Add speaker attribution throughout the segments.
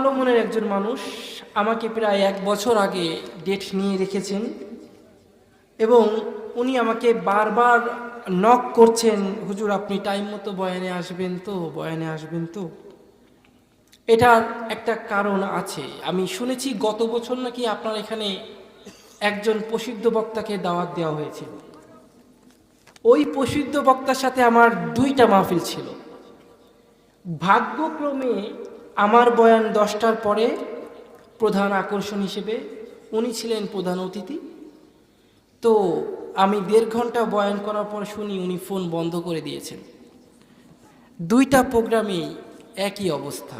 Speaker 1: ভালো মনের একজন মানুষ আমাকে প্রায় এক বছর আগে ডেট নিয়ে রেখেছেন এবং উনি আমাকে বারবার নক করছেন, হুজুর, আপনি টাইম মতো বয়ানে আসবেন তো, বয়ানে আসবেন তো। এটার একটা কারণ আছে। আমি শুনেছি গত বছর নাকি আপনার এখানে একজন প্রসিদ্ধ বক্তাকে দাওয়াত দেওয়া হয়েছিল ওই প্রসিদ্ধ বক্তার সাথে আমার দুইটা মাহফিল ছিল। ভাগ্যক্রমে আমার বয়ান দশটার পরে প্রধান আকর্ষণ হিসেবে উনি ছিলেন প্রধান অতিথি। তো আমি দেড় ঘণ্টা বয়ান করার পর শুনি উনি ফোন বন্ধ করে দিয়েছেন। দুইটা প্রোগ্রামেই একই অবস্থা।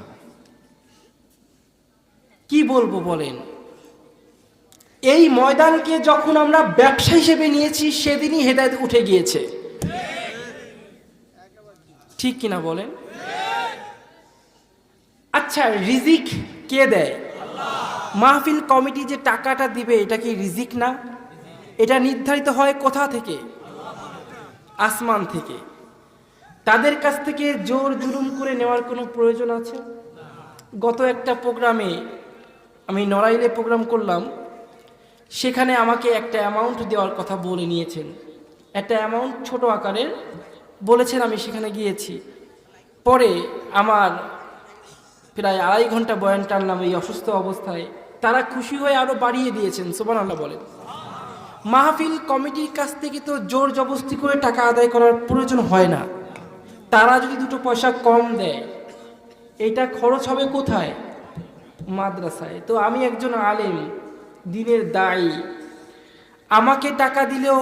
Speaker 1: কি বলব বলেন? এই ময়দানকে যখন আমরা ব্যবসা হিসেবে নিয়েছি, সেদিনই হেদায়ত উঠে গিয়েছে। ঠিক কিনা বলেন? আচ্ছা রিজিক কে দেয়? মাহফিল কমিটি যে টাকাটা দিবে, এটা কি রিজিক না? এটা নির্ধারিত হয় কোথা থেকে? আসমান থেকে। তাদের কাছ থেকে জোর জুলুম করে নেওয়ার কোনো প্রয়োজন আছে? গত একটা প্রোগ্রামে আমি নড়াইলে প্রোগ্রাম করলাম, সেখানে আমাকে একটা অ্যামাউন্ট দেওয়ার কথা বলে নিয়েছেন। একটা অ্যামাউন্ট ছোট আকারের, বলেছেন আমি সেখানে গিয়েছি। পরে আমার প্রায় আড়াই ঘণ্টা বয়ান টানলাম এই অসুস্থ অবস্থায়। তারা খুশি হয়ে আরও বাড়িয়ে দিয়েছেন সোমান আল্লাহ বলেন। মাহফিল কমিটির কাছ থেকে তো জোর জবস্তি করে টাকা আদায় করার প্রয়োজন হয় না। তারা যদি দুটো পয়সা কম দেয়, এটা খরচ হবে কোথায়? মাদ্রাসায়। তো আমি একজন আলেম, দিনের দায়ী। আমাকে টাকা দিলেও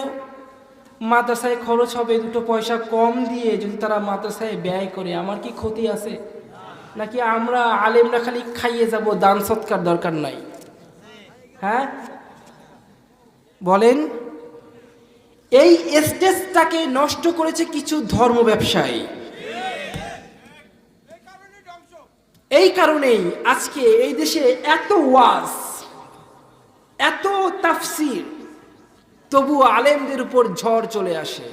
Speaker 1: মাদ্রাসায় খরচ হবে, দুটো পয়সা কম দিয়ে যদি তারা মাদ্রাসায় ব্যয় করে, আমার কি ক্ষতি আছে? নাকি আমরা আলেমরা খালি খাইয়ে যাব, দান সৎকার দরকার নাই? হ্যাঁ? বলেন, এই স্টেজটাকে নষ্ট করেছে কিছু ধর্ম ব্যবসায়ী। এই কারণেই আজকে এই দেশে এত ওয়াজ, এত তাফসির তবু আলেমদের উপর ঝড় চলে আসে।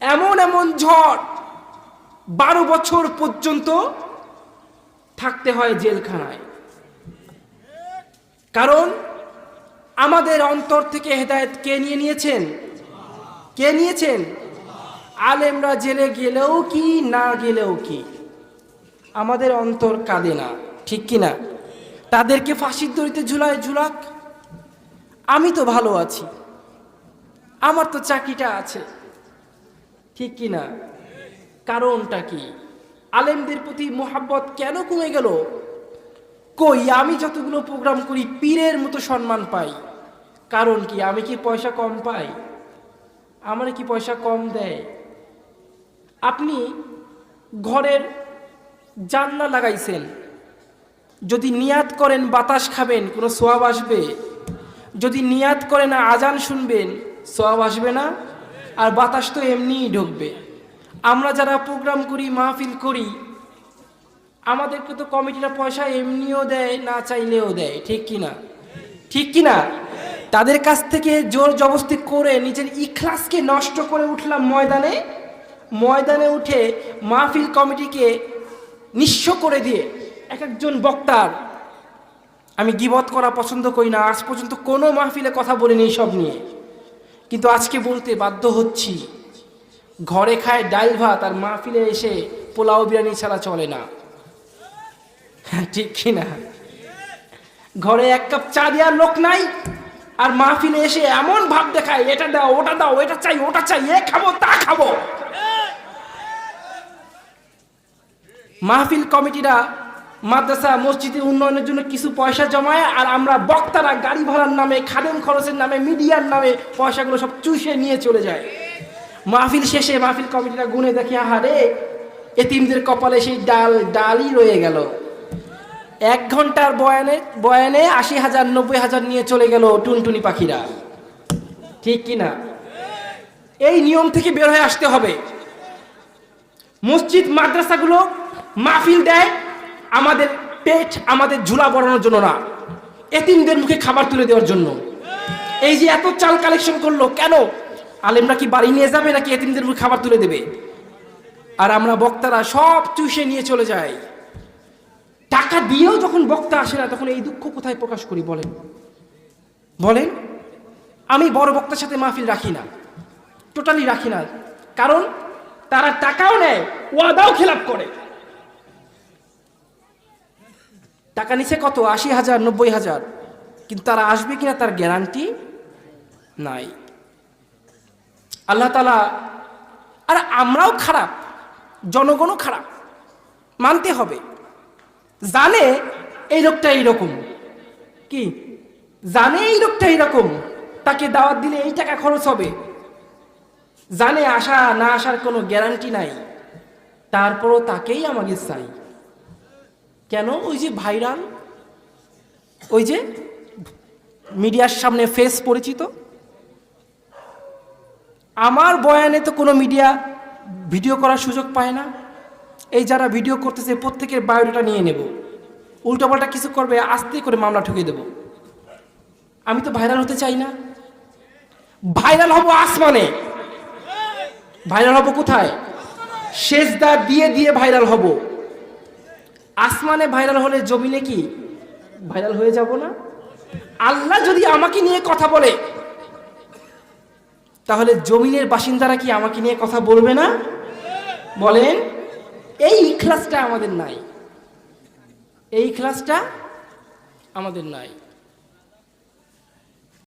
Speaker 1: এমন এমন ঝড় বারো বছর পর্যন্ত থাকতে হয় জেলখানায়। কারণ আমাদের অন্তর থেকে হেদায়েত কে নিয়ে নিয়েছেন? কে নিয়েছেন? আলেমরা জেলে গেলেও কি, না গেলেও কি? আমাদের অন্তর কাঁদে না, ঠিক কি না? তাদেরকে ফাঁসির দড়িতে ঝুলায় ঝুলাক। আমি তো ভালো আছি। আমার তো চাকরিটা আছে, ঠিক কি না? কারণটা কি? আলেমদের প্রতি মোহাব্বত কেন কমে গেল? কই, আমি যতগুলো প্রোগ্রাম করি, পীরের মতো সম্মান পাই। কারণ কি, আমি কি পয়সা কম পাই? আমার কি পয়সা কম দেয়? আপনি ঘরের জানলা লাগাইছেন। যদি নিয়াত করেন, বাতাস খাবেন, কোনো সোয়াব আসবে। যদি নিয়াত করেন আজান শুনবেন, সোয়াব আসবে না? আর বাতাস তো এমনিই ঢুকবে। আমরা যারা প্রোগ্রাম করি, মাহফিল করি, আমাদেরকে তো কমিটিরা পয়সা এমনিও দেয়, না চাইলেও দেয়, ঠিক কি না? ঠিক কি না? তাদের কাছ থেকে জোর জবস্তি করে নিজের ইখলাসকে নষ্ট করে উঠলাম ময়দানে ময়দানে উঠে মাহফিল কমিটিকে নিঃস্ব করে দিয়ে এক একজন বক্তার, আমি গিবত করা পছন্দ করি না, আজ পর্যন্ত কোনো মাহফিলে কথা বলিনি সব নিয়ে। কিন্তু আজকে বলতে বাধ্য হচ্ছি। ঘরে খায় ডাল ভাত আর মাহফিলে এসে পোলাও বিরিয়ানি ছাড়া চলে না। ঠিক কি না? ঘরে এক কাপ চা দেওয়ার লোক নাই আর মাহফিলে এসে এমন ভাব দেখায়, এটা দাও, ওটা দাও, এটা চাই, ওটা চাই, এ খাব, তা খাব। মাহফিল কমিটিরা মাদ্রাসা মসজিদের উন্নয়নের জন্য কিছু পয়সা জমায় আর আমরা বক্তারা গাড়ি ভাড়ার নামে, খাদেম খরচের নামে, মিডিয়ার নামে পয়সাগুলো সব চুষে নিয়ে চলে যায়। মাহফিল শেষে মাহফিল কমিটিরা গুনে দেখে, আহারে, এতিমদের কপালে সেই ডাল, ডালই রয়ে গেল। এক ঘণ্টার বয়ানে বয়ানে আশি হাজার, নব্বই হাজার নিয়ে চলে গেল টুনটুনি পাখিরা। ঠিক কি না? এই নিয়ম থেকে বের হয়ে আসতে হবে। মসজিদ, মাদ্রাসাগুলো মাহফিল দেয় আমাদের পেট, আমাদের ঝুলা বড়ানোর জন্য না। এতিমদের মুখে খাবার তুলে দেওয়ার জন্য। এই যে এত চাল কালেকশন করল, কেন? আলেমরা কি বাড়ি নিয়ে যাবে নাকি এতিমদের খাবার তুলে দেবে? আর আমরা বক্তারা সব চুষে নিয়ে চলে যাই। টাকা দিয়েও যখন বক্তা আসে না, তখন এই দুঃখ কোথায় প্রকাশ করি বলেন? বলেন, আমি বড় বক্তার সাথে মাহফিল রাখি না, টোটালি রাখি না। কারণ তারা টাকাও নেয়, ওয়াদাও খেলাপ করে। টাকা নিচে কত? আশি হাজার, নব্বই হাজার। কিন্তু তারা আসবে কিনা তার গ্যারান্টি নাই। আল্লাহ তালা আর আমরাও খারাপ, জনগণও খারাপ, মানতে হবে। জানে এই লোকটা এইরকম। কি? জানে এই লোকটা এইরকম, তাকে দাওয়াত দিলে এই টাকা খরচ হবে। জানে আসা না আসার কোনো গ্যারান্টি নাই, তারপরও তাকেই আমাকে চাই। কেন? ওই যে ভাইরাল, ওই যে মিডিয়ার সামনে ফেস পরিচিত। আমার বয়ানে তো কোনো মিডিয়া ভিডিও করার সুযোগ পায় না। এই যারা ভিডিও করতেছে, প্রত্যেকের বায়োডাটা নিয়ে নেব। উল্টোপাল্টা কিছু করবে, আস্তে করে মামলা ঠুকিয়ে দেব। আমি তো ভাইরাল হতে চাই না। ভাইরাল হব আসমানে। ভাইরাল হব কোথায়? সেজদা দিয়ে দিয়ে ভাইরাল হব। আসমানে ভাইরাল হলে জমিনে কি? ভাইরাল হয়ে যাব না? আল্লাহ যদি আমাকে নিয়ে কথা বলে তাহলে জমিনের বাসিন্দারা কি আমাকে নিয়ে কথা বলবে না? বলেন, এই ইখলাসটা আমাদের নাই। এই ইখলাসটা আমাদের নাই।